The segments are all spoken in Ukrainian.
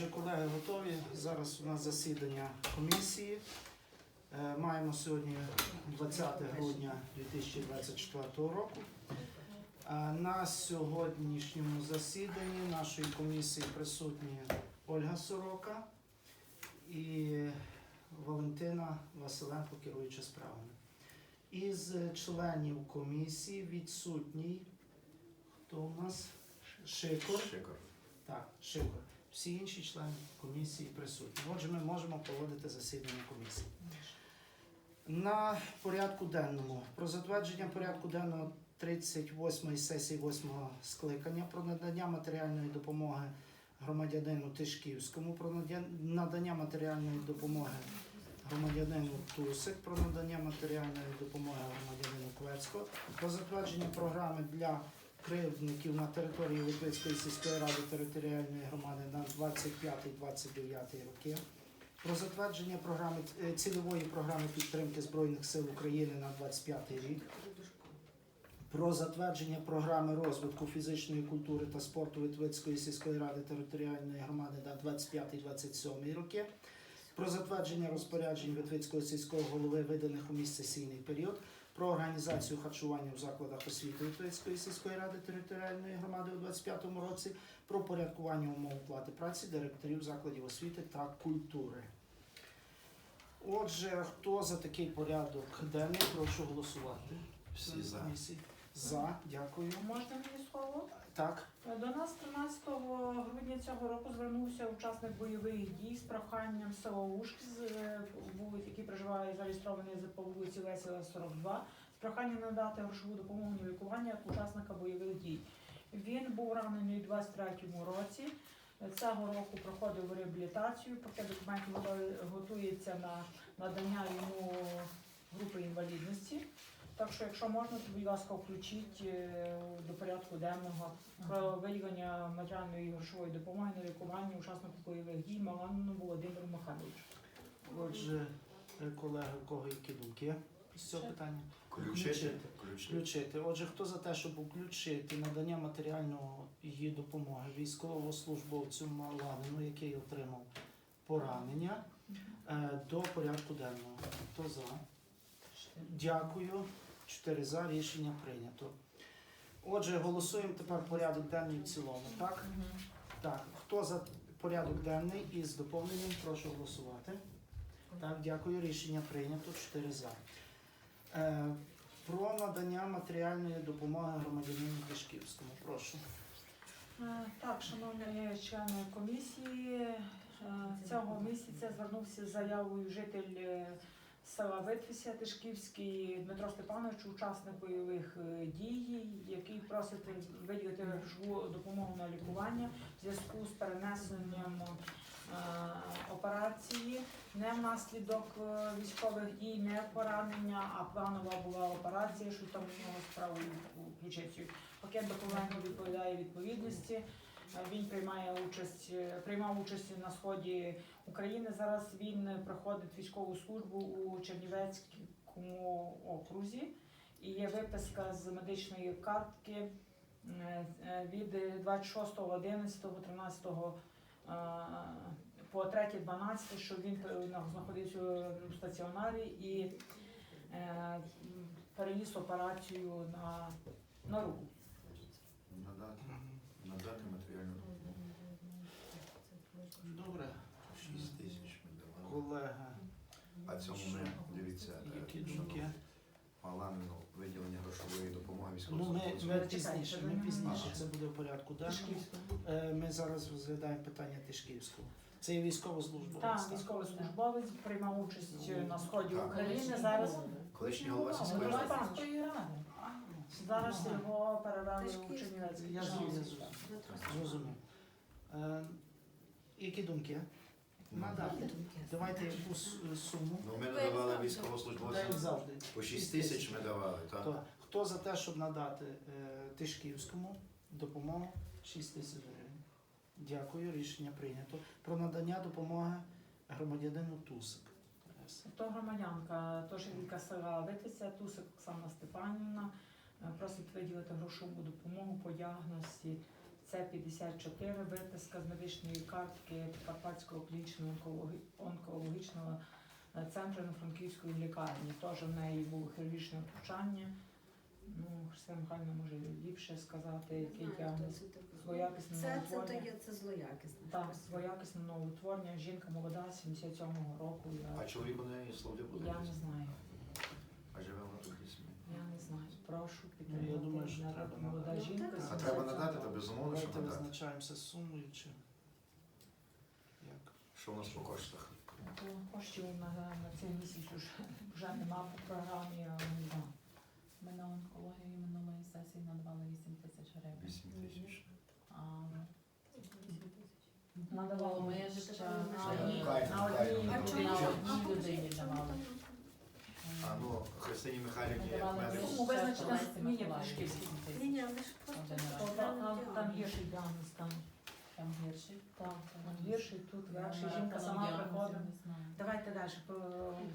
Отже, колеги готові. Зараз у нас засідання комісії. Е, Маємо сьогодні 20 грудня 2024 року. Е, На сьогоднішньому засіданні нашої комісії присутні Ольга Сорока і Валентина Василенко, керуюча справами. Із членів комісії відсутній. Хто у нас? Шикор. Шикар. Так, Шикор. Всі інші члени комісії присутні. Отже, ми можемо проводити засідання комісії. На порядку денному про затвердження порядку денного 38-ї сесії 8-го скликання про надання матеріальної допомоги громадянину Тишківському, про надання матеріальної допомоги громадянину Тусик, про надання матеріальної допомоги громадянину Клецько, про затвердження програми для кривдників на території Литвицької сільської ради територіальної громади на 25-29 роки. Про затвердження програми е, цільової програми підтримки Збройних сил України на 25 рік. Про затвердження програми розвитку фізичної культури та спорту Литвицької сільської ради територіальної громади на 25-27 роки. Про затвердження розпоряджень Витвицького сільського голови, виданих у міжсесійний період про організацію харчування в закладах освіти Литвицької сільської ради територіальної громади у 2025 році, про порядкування умов оплати праці директорів закладів освіти та культури. Отже, хто за такий порядок денний, прошу голосувати. Всі за. За, дякую. Можна мені слово? Так, До нас 13 грудня цього року звернувся учасник бойових дій з проханням села з е, вулиць, який проживає зареєстрований за по вулиці Лесіла 42, з проханням надати грошову допомогу на лікування як учасника бойових дій. Він був ранений у 23-му році. Цього року проходив реабілітацію, пакет документів готується на надання йому групи інвалідності. Так що, якщо можна, то будь ласка, включіть е, до порядку денного про виділення матеріальної і грошової допомоги на лікування учаснику бойових дій Малану Володимиру Михайловичу. отже, е, колеги, у кого які думки з цього питання? Включити. Включити. Включити. Отже, хто за те, щоб включити надання матеріальної допомоги військовослужбовцю Маланину, який отримав поранення, е, до порядку денного. Хто за? Дякую. Чотири за. Рішення прийнято. Отже, голосуємо тепер порядок денний в цілому. Так? Так. Хто за порядок денний із доповненням, прошу голосувати. Так, дякую. Рішення прийнято. Чотири за. Е, про надання матеріальної допомоги громадянину Тишківському. Прошу. Е, Так, шановні члени комісії, е, цього місяця звернувся з заявою житель е, села Витвіся Тишківський Дмитро Степанович, учасник бойових е, дій, який просить виділити грошову допомогу на лікування в зв'язку з перенесенням е, операції не внаслідок е, військових дій, не поранення, а планова була операція, що там у нього справу ключицею. Пакет документів відповідає відповідності. Е, Він приймає участь, е, приймав участь на сході України. Зараз він проходить військову службу у Чернівецькому окрузі. І є виписка з медичної картки е, від 26.11.13 е, по 3.12, що він знаходився в стаціонарі і переніс операцію на, на руку. Надати. Надати матеріальну допомогу. Добре, 6 тисяч ми давали. колеги, А цьому ми, дивіться, які е, думки? шановні, виділення грошової допомоги Ну, ми, ми пізніше, ми не пізніше це буде в порядку. Тишківського. Е, Ми зараз розглядаємо питання Тишківського. Це є військовослужбовець. Так, так? військовослужбовець приймав участь е, на сході Так. України. Зараз Колишній голова Ну, сільської ради. Панської ради. Зараз його перевели у Чернівецький. Я зрозумів. Зрозумів. Е, Які думки? Надати. Давайте яку суму. Ну, ми надавали Даємо військовослужбовцям. завжди. По 6 тисяч ми давали, так? То, хто за те, щоб надати е, Тишківському допомогу 6 тисяч гривень? Дякую, рішення прийнято. Про надання допомоги громадянину Тусик. Тарас. То громадянка, то жителька села Витиця, Тусик Оксана Степанівна, е, просить виділити грошову допомогу по діагності Це 54 виписка з медичної картки Карпатського клінічного онкологічного е, центру на Франківської лікарні. Теж в неї було хірургічне втручання. Ну, Христина Михайлівна може ліпше сказати, який діагноз. Злоякісне Це, це, то є, це злоякісне. Так, злоякісне новоутворення. Жінка молода, 77-го року. А Я, чоловік у неї словди буде? я не знаю. А живе вона тут десь? Я не знаю. Прошу Ну, я думаю, що треба молода надати. жінка. Ну, А так. треба надати, то безумовно, що Давайте надати. визначаємося з сумою чи як. Що у нас по коштах? То Коштів на, на цей місяць вже, вже нема по програмі, а знаю. Ми на онкологію минулої сесії надавали 8 тисяч гривень. 8 тисяч. А Надавали ми ще на на одній- на одній А Ну, чому? людині. Одній людині давали. А ну, Христині Михайлівні Ми давали Ну, визначена. 8 тисяч. Ні, ні, але ж просто Там, там, гірший там, Там гірший. так, там гірший, тут легший. Жінка сама приходить. Давайте далі, по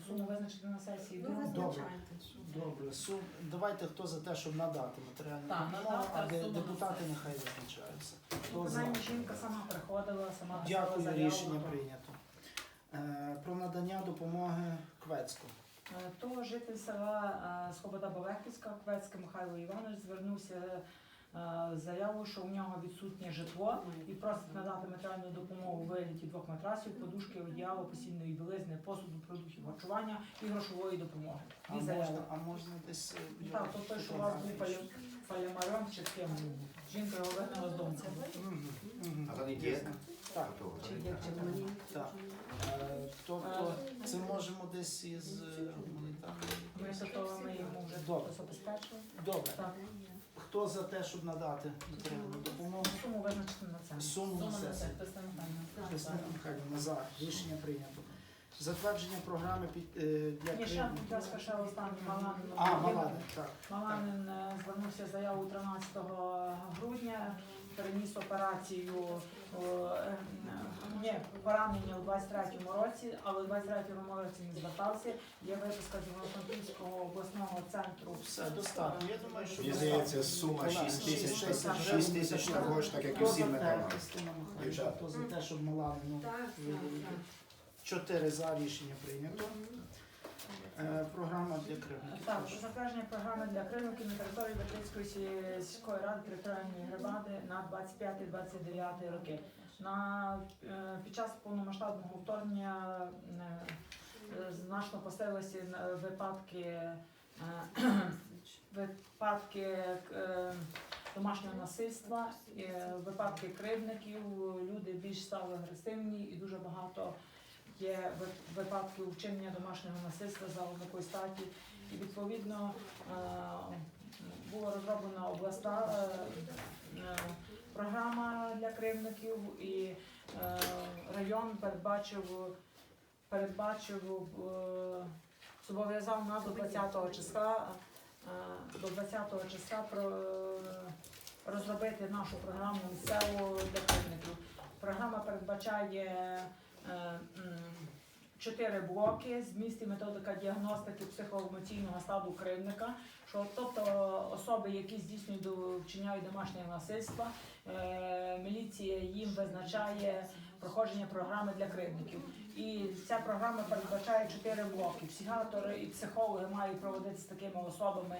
суму визначити на сесії. Ви Добре. визначаєте, що. Добре, сум. Давайте хто за те, щоб надати матеріальну Так, допомогу, надати, а а де- сума на депутати нехай визначаються. Хто за? Принаймні жінка сама приходила, сама писала Дякую, заяву. рішення прийнято. Е, Про надання допомоги Квецьку. Е, То житель села е, Слобода Балеківська, Квецький Михайло Іванович, звернувся е, з заявою, що у нього відсутнє житло і просить надати матеріальну допомогу у вигляді двох матрасів, подушки, одіяло, постільної білизни, посуду, продуктів харчування і грошової допомоги. А можна, а можна десь е, Так, то той, що у вас був фотографії? палі- чи ким був. Жінка його вигнала з дому. Мгм, мгм. А то не Так. Чи є, чи Мені. Так. Е, Тобто це можемо десь із е, гуманітарної. Ми за то ми йому вже Добре. забезпечили. Добре. Хто за те, щоб надати матеріальну допомогу? суму визначити на це. Суму на це. Христина Михайлівна. За. Рішення прийнято. Затвердження програми під, е, для Ні, ще, будь ласка, ще останній Маланин. А, Малада, так. Маланин е, звернувся з заявою 13 грудня, переніс операцію е, ні, поранення у 23-му році, але у 23-му році не звертався. Є виписка з Івано-Франківського обласного центру. Все, достатньо. Я думаю, що Мені здається, сума 6 тисяч, Шість тисяч 6 тисяч того ж, так як і всім. Христина Дівчата. за те, щоб так. Чотири за рішення прийнято. Е, Програма для Криму. Так, затвердження програми для Кримівки на території Батьківської сільської ради територіальної громади на 25-29 роки. На, е, під час повномасштабного вторгнення е, значно посилилися випадки, випадки домашнього насильства, випадки кривдників, люди більш стали агресивні і дуже багато є ви- випадків вчинення домашнього насильства за ознакою статі. І відповідно е, була розроблена обласна е, е, програма для кривдників, і район передбачив передбачив зобов'язав нас до 20-го числа до 20-го числа розробити нашу програму місцеву для кривдників. Програма передбачає чотири блоки зміст і методика діагностики психоемоційного стану кривдника. Що, тобто особи, які здійснюють вчиняють домашнє насильство, е, міліція їм визначає проходження програми для кривдників. І ця програма передбачає чотири блоки. Психіатори і психологи мають проводити з такими особами.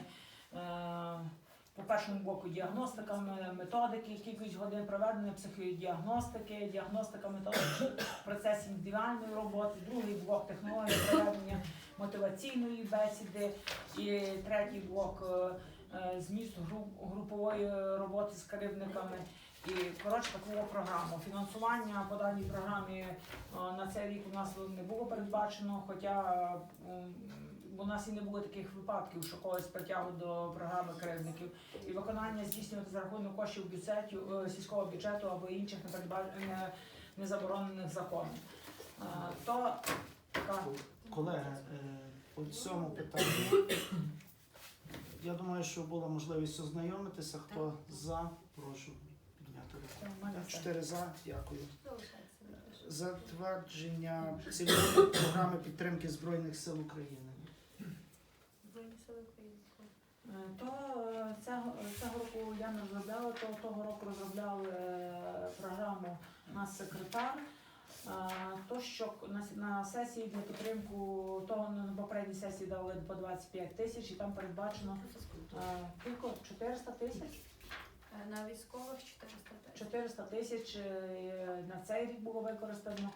По першому блоку діагностика, методики, кількість годин проведення психодіагностики, діагностика методики процесів індивідуальної роботи, другий блок технології проведення мотиваційної бесіди і третій блок е, е, зміст гру- групової роботи з керівниками. І коротше таку програму. Фінансування по даній програмі е, на цей рік у нас не було передбачено, хоча м, у нас і не було таких випадків, що когось притягли до програми керівників. І виконання здійснювати за рахунок коштів бюджету, е, сільського бюджету або інших не передба- не, не заборонених законом. Е, То така Колеги, е, по цьому питанню, я думаю, що була можливість ознайомитися. Хто за, прошу підняти руку. Чотири за, дякую. Затвердження цільової програми підтримки Збройних сил України. Е, То цього, цього року я не розробляла, то того року розробляли е, програму наш секретар. Е, То, що на, на сесії для підтримку того на попередній сесії дали по 25 тисяч, і там передбачено е, кілько 400 тисяч. На військових 405. 400 тисяч е, на цей рік було використано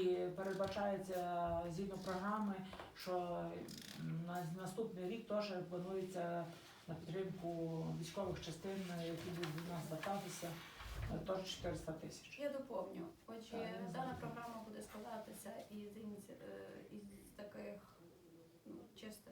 і передбачається згідно програми, що на наступний рік теж планується на підтримку військових частин, які будуть до нас звертатися, е, теж 400 тисяч. Я доповню. Отже, Так, я дана знаю. програма буде складатися із, ініці- е, із таких ну, чисто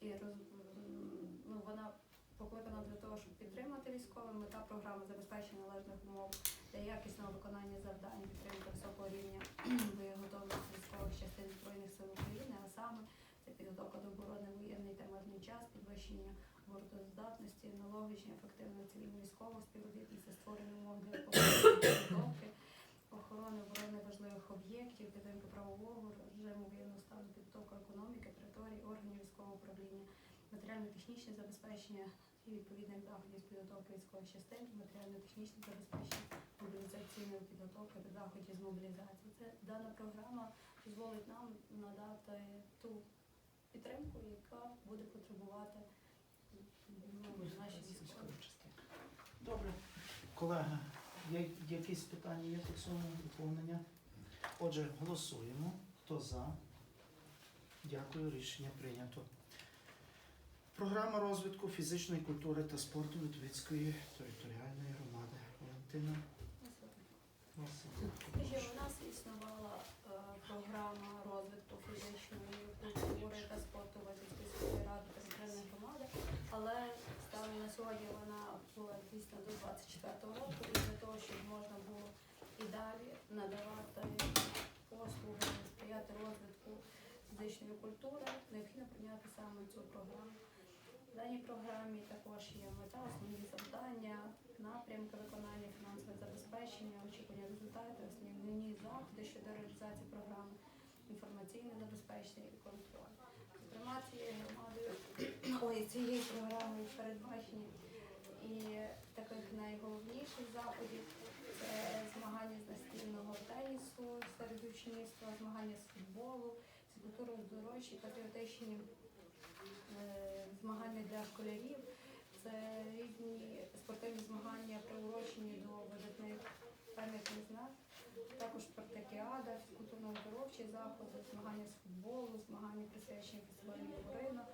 і роз, м, ну, вона покликана для того, щоб підтримати військових. Мета програми забезпечення належних умов для якісного виконання завдань, підтримки високого рівня боєготовності військових частин Збройних сил України, а саме це підготовка до оборони воєнний та мирний час, підвищення обороноздатності, налагодження ефективного цивільно-військового співробітництва, створення умов для підготовки, охорони оборони важливих об'єктів, підтримки правового режиму воєнного стану, підготовка економіки, території, органів військового управління, матеріально-технічне забезпечення і відповідних заходів з підготовки військових частин, матеріально-технічне забезпечення мобілізаційної підготовки до заходів з мобілізації. Це дана програма дозволить нам надати ту підтримку, яка буде потребувати. Добре. Колеги, є якісь питання є цьому доповнення? Отже, голосуємо. Хто за? Дякую, рішення прийнято. Програма розвитку фізичної культури та спорту Вітвицької територіальної громади. Валентина. У нас існувала е, програма розвитку фізичної культури та спорту Вазівської сільської ради та центральної громади, але станом на сьогодні вона була дійсно до 24-го року, і для того, щоб можна було і далі надавати послуги, сприяти розвитку фізичної культури, необхідно прийняти саме цю програму. В даній програмі також є мета, основні завдання, напрямки виконання фінансове забезпечення, очікування результатів, основні заходи щодо реалізації програми, інформаційне забезпечення і контроль. Цією громадою ой, цією програмою передбачені і таких найголовніших заходів це змагання з настільного тенісу серед учнівства, змагання з футболу, з культуроздоровчі, патріотичні е, змагання для школярів. Це різні спортивні змагання, приурочені до видатних пам'ятних знак. Також спартакіада, культурно-оздоровчі заходи, змагання з футболу, змагання присвячені фестивалю Ворина.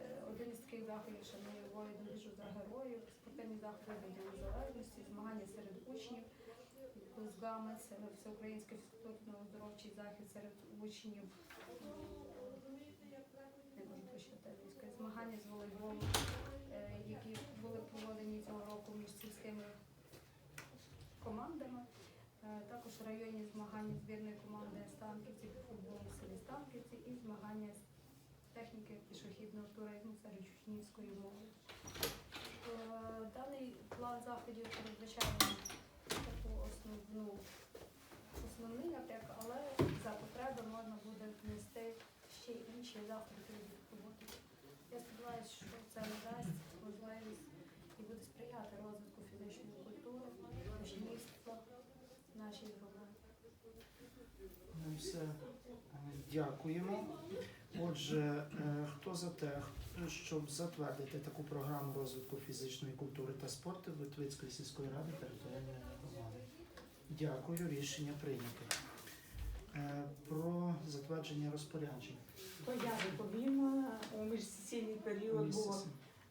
Е, Один із таких заходів шанує воїн біжу за героїв, спортивні заходи до Незалежності, змагання серед учнів з ГАМи, це всеукраїнський фізкультурно-оздоровчий захід серед учнів. Не можу прочитати. Змагання з волейболу, е, які були проведені цього року між сільськими командами. Е, Також районні змагання збірної команди Станківці футболу в селі Станківці і змагання з техніки пішохідного туризму серед учнівської мови. Е, Даний план заходів передбачає таку основну основний напрямок, але за потреби можна буде внести ще інші заходи роботи. Я сподіваюся, що це надасть можливість і буде сприяти розвитку фізичної культури, учнівства нашій громаді. Ми все дякуємо. Отже, е, хто за те, щоб затвердити таку програму розвитку фізичної культури та спорту Витвицької сільської ради територіальної громади? Дякую, рішення прийнято. Е, Про затвердження розпоряджень. То я відповім у міжсесійний період було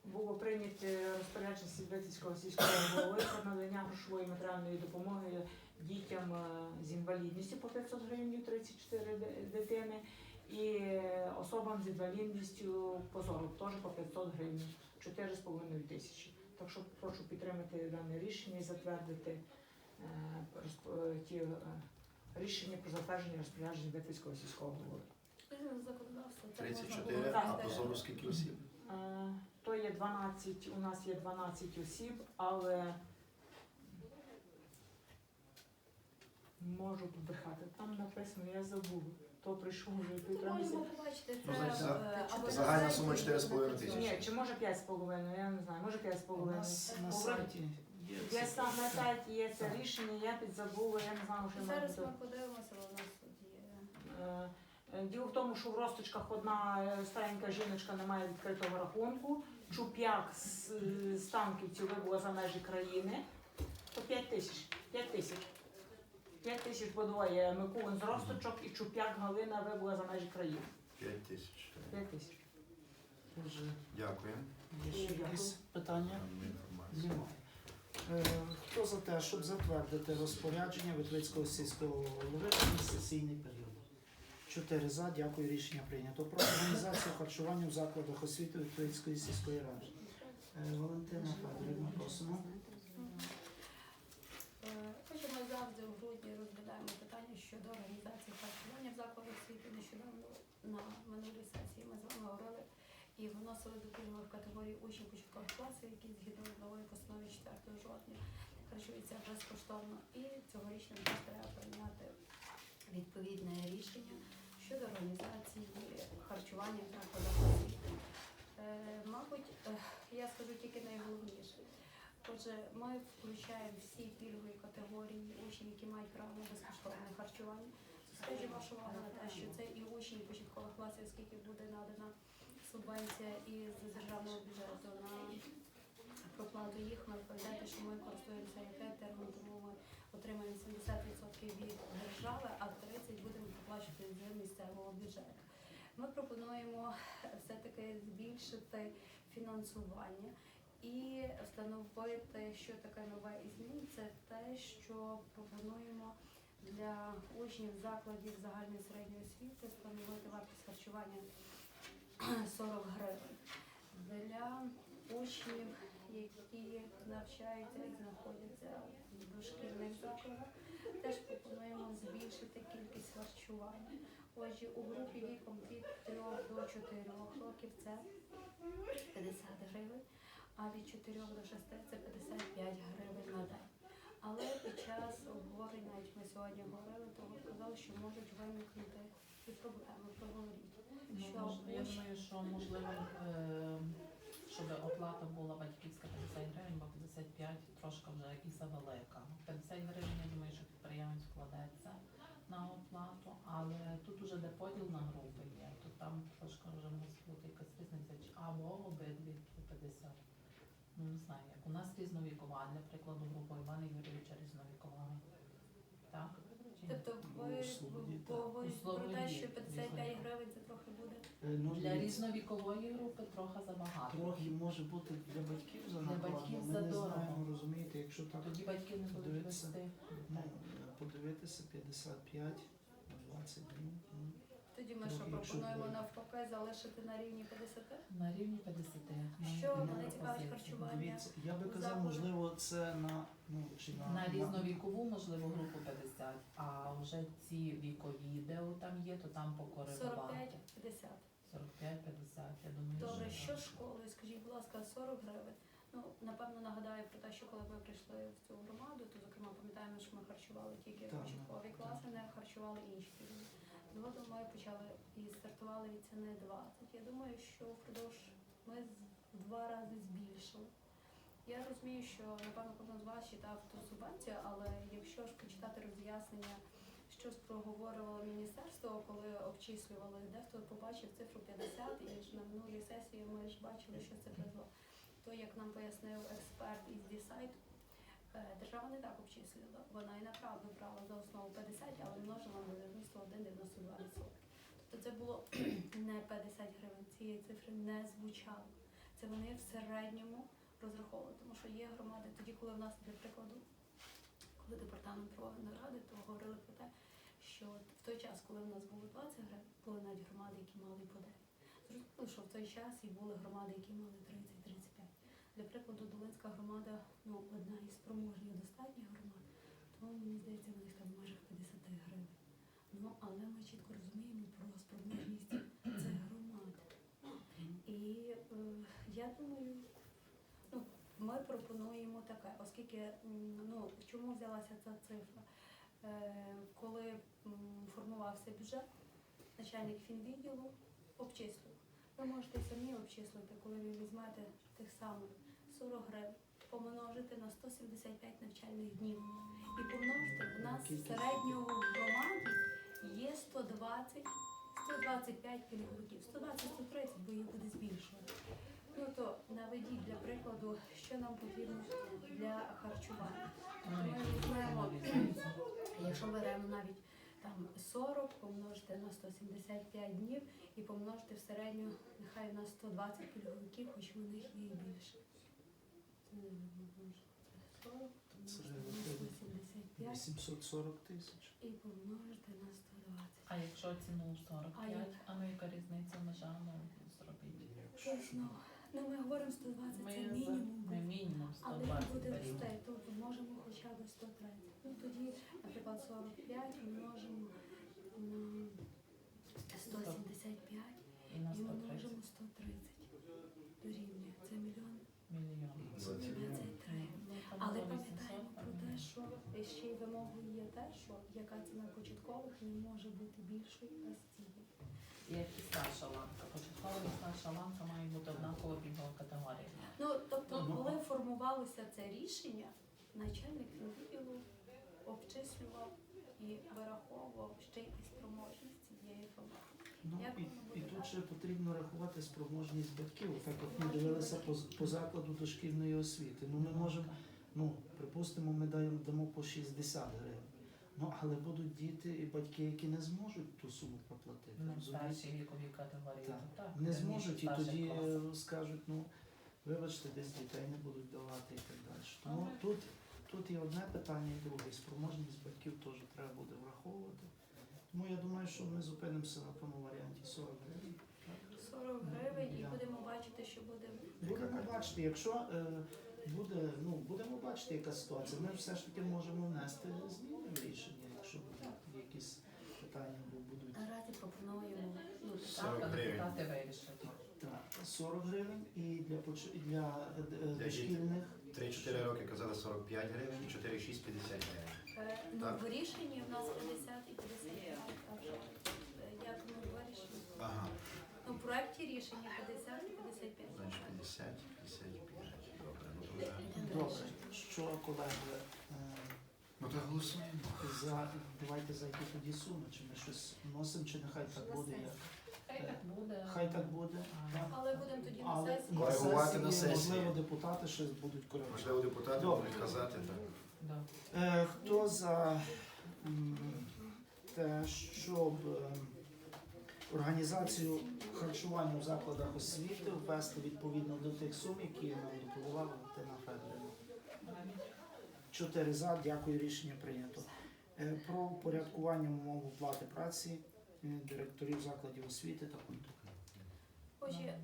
було прийнято розпорядження Сільветівського сільського голови про надання грошової матеріальної допомоги дітям е, з інвалідністю по 500 гривень 34 ди- дитини і особам з інвалідністю по 40 теж по 500 гривень 4,5 тисячі. Так що прошу підтримати дане рішення і затвердити е, е, ті е, рішення про затвердження розпоряджень Ветвицького сільського голови. Згідно з законодавством, це можна 34, було а дати- по зору скільки осіб? Е, То є 12, у нас є 12 осіб, але можу побрехати. Там написано, я забула. Хто прийшов вже Ну, півтора Можемо побачити Ну, це е, або загальна на сума сайті, 4,5 або тисячі. Ні, чи може 5,5, я не знаю, може 5,5. У нас на сайті є Я це. сам на сайті є це рішення, я підзабула, я не знала, що я маю Зараз бути. ми подивимося, у нас тут є. Е, е, Діло в тому, що в Росточках одна е, старенька жіночка не має відкритого рахунку. Чуп'як з, е, з танківців вибула за межі країни. То 5 тисяч. 5 тисяч. 5 тисяч по двоє Микулин з Росточок і Чуп'як Галина вибула за межі країни. 5 тисяч. 5 тисяч. Дуже Дякую. є ще якісь питання? Нам. Немає. Е, Хто за те, щоб затвердити розпорядження Витвицького сільського голови на сесійний період? Чотири за, дякую, рішення прийнято. Про організацію харчування в закладах освіти Витвицької сільської ради. Е, Валентина Федорівна, просимо. Е, Отже, ми завжди в грудні розглядаємо питання щодо організації харчування в закладах освіти. Нещодавно на минулій сесії ми з вами говорили і вносили до пільгових категорій учнів початкових класів, які згідно нової постанови 4 жовтня харчуються безкоштовно. І цьогорічно нам треба прийняти відповідне рішення щодо організації харчування в закладах освіти. Е, Мабуть, е, я скажу тільки найголовніше. Отже, ми включаємо всі пільгові категорії учнів, які мають право на безкоштовне харчування. Скажу вашу увагу на те, що це і учні початкових класів, оскільки буде надана субвенція із державного бюджету на проплату їх. Ми пам'ятаєте, що ми користуємося яке термін, тому ми отримаємо 70% від держави, а 30% будемо проплачувати з місцевого бюджету. Ми пропонуємо все-таки збільшити фінансування і встановити, що таке нове і змін, це те, що пропонуємо для учнів закладів загальної середньої освіти встановити вартість харчування 40 гривень. Для учнів, які навчаються і знаходяться в дошкільних закладах, теж пропонуємо збільшити кількість харчування. Отже, у групі віком від 3 до 4 років це 50 гривень, а від 4 до 6 це 55 гривень на день. Але під час обговорень, навіть ми сьогодні говорили, то казали, що можуть виникнути і проблеми. Проговоріть. Ну, Що мож- я думаю, що можливо, е, щоб оплата була батьківська 50 гривень, бо 55 трошки вже і завелика. 50 гривень, я думаю, що підприємець вкладеться на оплату, але тут уже де поділ на групи є, то там трошки вже мусить бути якась різниця, чи або обидві по 50. Ну не знаю, як у нас різновікова, для прикладу, група Івана Юрійовича різновікова. Так? Чи ні? Тобто ви Ну, так. говорите про те, що 55 різновіково. гривень це трохи буде. Е, ну, Для дивіться, різновікової групи трохи забагато. Трохи може бути для батьків занадто. батьків Ми не задорого. знаємо, розумієте, якщо так Тоді батьки не будуть вести. ну, подивитися 55, 20 днів. Тоді ми що пропонуємо навпаки залишити на рівні 50? На рівні 50. Ну, Що мене цікавить харчування? Дивіться, я би казав, можливо, це на ну чи на, На різновікову, можливо, групу 50, а вже ці вікові, де там є, то там покоригувати. 45-50. 45-50, я думаю, Добре, що що школою? Скажіть, будь ласка, 40 гривень. Ну, напевно, нагадаю про те, що коли ви прийшли в цю громаду, то зокрема пам'ятаємо, що ми харчували тільки Так, початкові класи, не харчували інші рівні. Згодом ми почали і стартували від ціни 20. Я думаю, що впродовж ми в два рази збільшили. Я розумію, що напевно кожен з вас читав ту субвенцію, але якщо ж почитати роз'яснення, що проговорювало міністерство, коли обчислювали, дехто побачив цифру 50, і на минулій сесії ми ж бачили, що це призвело. То, як нам пояснив експерт із е, держава не так обчислювала. Вона і направду брала за основу 50, але множила на 91,92%. Тобто це було не 50 гривень. Цієї цифри не звучало. Це вони в середньому розраховували, тому що є громади, тоді, коли в нас, для прикладу, коли департамент проводив наради, то говорили про те, що в той час, коли в нас було 20 гривень, були навіть громади, які мали по 9. Зрозуміло, що в той час і були громади, які мали 30-35. Для прикладу, Долинська громада ну, одна із спроможних достатніх громад, тому мені здається, в них там в межах 50 гривень. Ну, але ми чітко розуміємо про спроможність цих громад. І е, я думаю, ну, ми пропонуємо таке, оскільки ну, чому взялася ця цифра? Е, коли формувався бюджет, начальник фінвідділу обчислював. Ви можете самі обчислити, коли ви візьмете тих самих 40 гривень, помножити на 175 навчальних днів і помножити. У нас в середньому в громаді є 120 125 пільговиків, 120-130, бо їх буде збільшувати. Ну то наведіть для прикладу, що нам потрібно для харчування. Ми і якщо беремо навіть там 40, помножити на 175 днів і помножити в середню, нехай на 120 пільговиків, хоч в них є і більше. 175 840 тисяч. і помножити на 120. А якщо ціну А 45, як? а ну яка різниця межа ну, зробіть? Чесно, ну ми говоримо 120, Ми це мінімум. Ми мінімум Але 120 буде беремо. рости, тобто можемо хоча б 130. Ну тоді, наприклад, 45 множимо на 175 І на і 130 множимо 130. Дорівнює. Ще й вимогою є те, що яка ціна початкових не може бути більшою а стільки. Як і старша ламка. Початкова і старша ламка мають бути однакова пільгова категорія. Ну, тобто, Ну, коли формувалося це рішення, начальник відділу обчислював і вираховував ще й спроможність цієї форми. Ну Як і, воно і буде тут ще потрібно рахувати спроможність батьків. Так як ми дивилися по, по закладу дошкільної освіти. Ну ми можемо, ну припустимо, ми даємо дамо по 60 гривень. Ну але будуть діти і батьки, які не зможуть ту суму проплатити. Ну, старші вікові категорії. Так. так, Не зможуть і тоді е, скажуть, ну вибачте, десь дітей не будуть давати і так далі. Тому Ага. тут, тут і одне питання, і друге. І Спроможність батьків теж треба буде враховувати. Тому я думаю, що ми зупинимося на тому варіанті 40 гривень. 40 гривень і будемо бачити, що буде. Будемо бачити, якщо е, буде, ну будемо бачити, яка ситуація. Ми все ж таки можемо внести зміни в рішення, якщо будуть якісь питання бу- будуть. Наразі пропонуємо ну, Так, 40 а гривень. депутати вирішать. Так, 40 гривень і для поч... для е, д- е, Для дошкільних 3-4 роки казали 45 гривень, 4-6 50 гривень. Е, Ну, Так. в рішенні в нас 50 і 55, так що е, як ми вирішимо? Ага, Ну, в проєкті рішення 50 і 55. значить 50, 55. Добре. Що колеги? е, Ну то голосуємо. За давайте за які тоді суми, чи ми щось вносимо, чи нехай так буде. як- Хай так буде. Хай так буде. А, так. Але будемо тоді на Але сесії. на Коригувати на сесії, можливо, депутати щось будуть коригувати. Можливо, депутати Добре. будуть казати, так. да. Е, хто за м, те, щоб е, організацію харчування в закладах освіти ввести відповідно до тих сум, які нам доповіла Валентина Федорівна? Чотири за, дякую, рішення прийнято. Е, Про упорядкування умов оплати праці е, директорів закладів освіти та культури. Отже,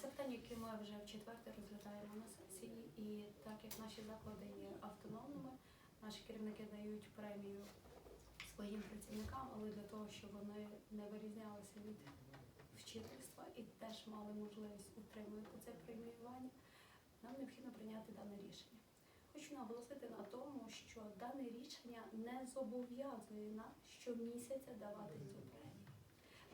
це питання, яке ми вже в четверте розглядаємо на сесії, і так як наші заклади є автономними, наші керівники дають премію своїм працівникам, але для того, щоб вони не вирізнялися від вчительства і теж мали можливість утримувати це преміювання, нам необхідно прийняти дане рішення. Хочу наголосити на тому, що дане рішення не зобов'язує нас щомісяця давати цю премію.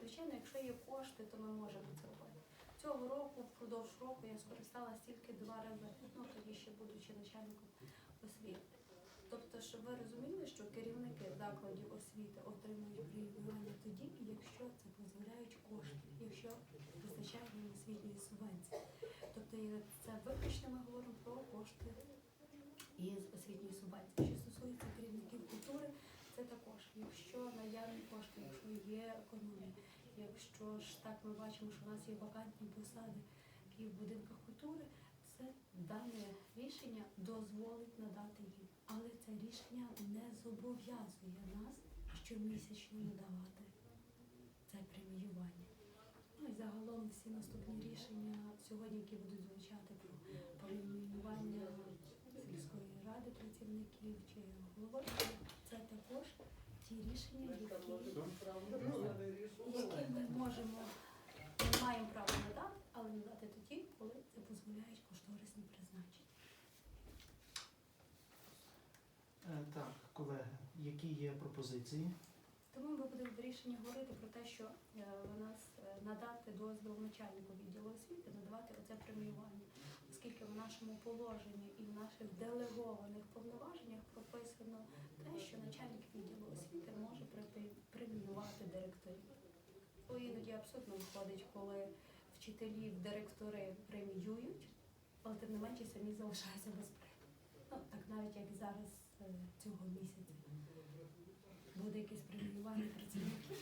Звичайно, якщо є кошти, то ми можемо це робити. Цього року, впродовж року, я скористалася тільки два рази, ну тоді ще будучи начальником освіти. Тобто, щоб ви розуміли, що керівники закладів освіти отримують преміювання тоді, якщо це дозволяють кошти, якщо вистачає їм освітньої субвенції. Тобто це виключно ми говоримо про кошти із освітньої субвенції. Що стосується керівників культури, це також, якщо наявні кошти, якщо є економія, якщо ж так ми бачимо, що у нас є вакантні посади і в будинках культури, це дане рішення дозволить надати їм. Але це рішення не зобов'язує нас щомісячно надавати це преміювання. Ну і загалом всі наступні рішення сьогодні, які будуть звучати про преміювання сільської ради працівників чи голови, це також ті рішення, які, які ми можемо, маємо право надати, але надати тоді, коли це дозволяють кошторисні призначення. Е, Так, колеги, які є пропозиції? Тому ми будемо рішення говорити про те, що е, у нас е, надати дозвіл начальнику відділу освіти, надавати оце преміювання, оскільки в нашому положенні і в наших делегованих повноваженнях прописано те, що начальник відділу освіти може припи- преміювати директорів. То іноді абсурдно виходить, коли вчителів директори преміюють, але тим не менше самі залишаються без премії. Ну, так навіть як зараз цього місяця буде якесь преміювання працівників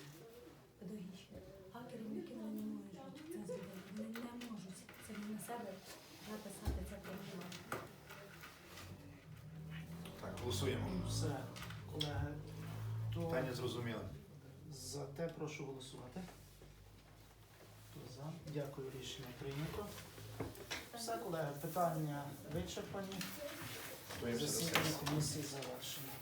педагогічних, а керівники вони не можуть це зробити. Вони не можуть самі на себе написати це преміювання. Так, голосуємо. Все, колеги, то Питання зрозуміле. за те прошу голосувати. Хто за? Дякую, рішення прийнято. Все, колеги, питання вичерпані. Готуємося до Засідання сесії. комісії завершено.